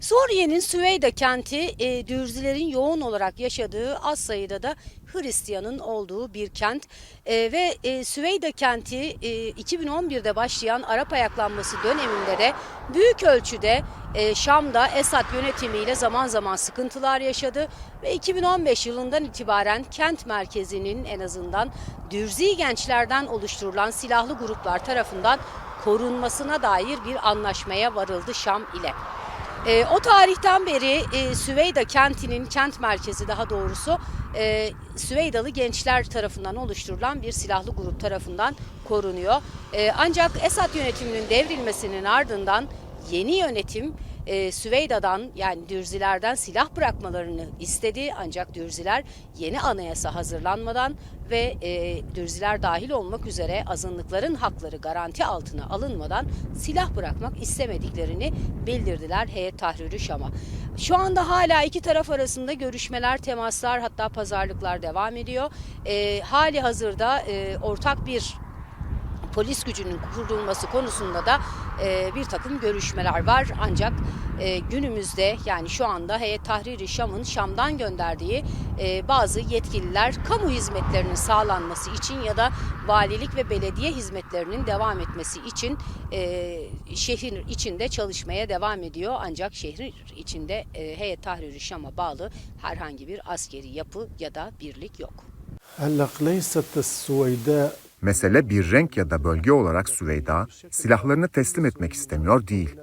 Suriye'nin Süveyda kenti e, Dürzilerin yoğun olarak yaşadığı az sayıda da Hristiyanın olduğu bir kent E, ve e, Süveyda kenti e, 2011'de başlayan Arap ayaklanması döneminde de büyük ölçüde e, Şam'da Esad yönetimiyle zaman zaman sıkıntılar yaşadı ve 2015 yılından itibaren kent merkezinin en azından Dürzi gençlerden oluşturulan silahlı gruplar tarafından korunmasına dair bir anlaşmaya varıldı Şam ile. E, o tarihten beri e, Süveyda kentinin kent merkezi daha doğrusu e, Süveydalı gençler tarafından oluşturulan bir silahlı grup tarafından korunuyor. E, ancak Esad yönetiminin devrilmesinin ardından yeni yönetim e, Süveyda'dan yani Dürzilerden silah bırakmalarını istedi. Ancak Dürziler yeni anayasa hazırlanmadan ve e, Dürziler dahil olmak üzere azınlıkların hakları garanti altına alınmadan silah bırakmak istemediklerini bildirdiler Heyet Tahrir Şam'a. Şu anda hala iki taraf arasında görüşmeler, temaslar hatta pazarlıklar devam ediyor. E, hali hazırda e, ortak bir polis gücünün kurulması konusunda da e, bir takım görüşmeler var. Ancak e, günümüzde yani şu anda Heyet Tahrir-i Şam'ın Şam'dan gönderdiği e, bazı yetkililer kamu hizmetlerinin sağlanması için ya da valilik ve belediye hizmetlerinin devam etmesi için e, şehir içinde çalışmaya devam ediyor. Ancak şehir içinde e, Heyet Tahrir-i Şam'a bağlı herhangi bir askeri yapı ya da birlik yok. هلق ليست السويداء Mesele bir renk ya da bölge olarak Süveyda silahlarını teslim etmek istemiyor değil.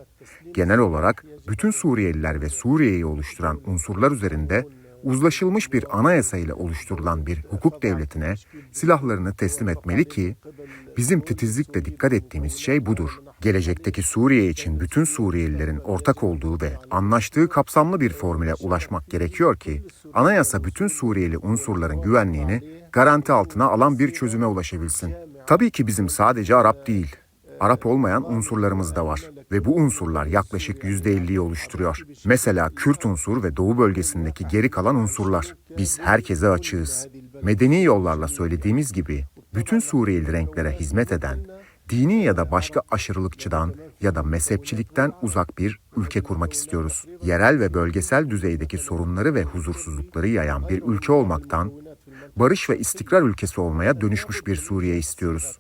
Genel olarak bütün Suriyeliler ve Suriye'yi oluşturan unsurlar üzerinde uzlaşılmış bir anayasa ile oluşturulan bir hukuk devletine silahlarını teslim etmeli ki bizim titizlikle dikkat ettiğimiz şey budur. Gelecekteki Suriye için bütün Suriyelilerin ortak olduğu ve anlaştığı kapsamlı bir formüle ulaşmak gerekiyor ki anayasa bütün Suriyeli unsurların güvenliğini garanti altına alan bir çözüme ulaşabilsin. Tabii ki bizim sadece Arap değil, Arap olmayan unsurlarımız da var ve bu unsurlar yaklaşık %50'yi oluşturuyor. Mesela Kürt unsur ve Doğu bölgesindeki geri kalan unsurlar. Biz herkese açığız. Medeni yollarla söylediğimiz gibi bütün Suriyeli renklere hizmet eden, dini ya da başka aşırılıkçıdan ya da mezhepçilikten uzak bir ülke kurmak istiyoruz. Yerel ve bölgesel düzeydeki sorunları ve huzursuzlukları yayan bir ülke olmaktan barış ve istikrar ülkesi olmaya dönüşmüş bir Suriye istiyoruz.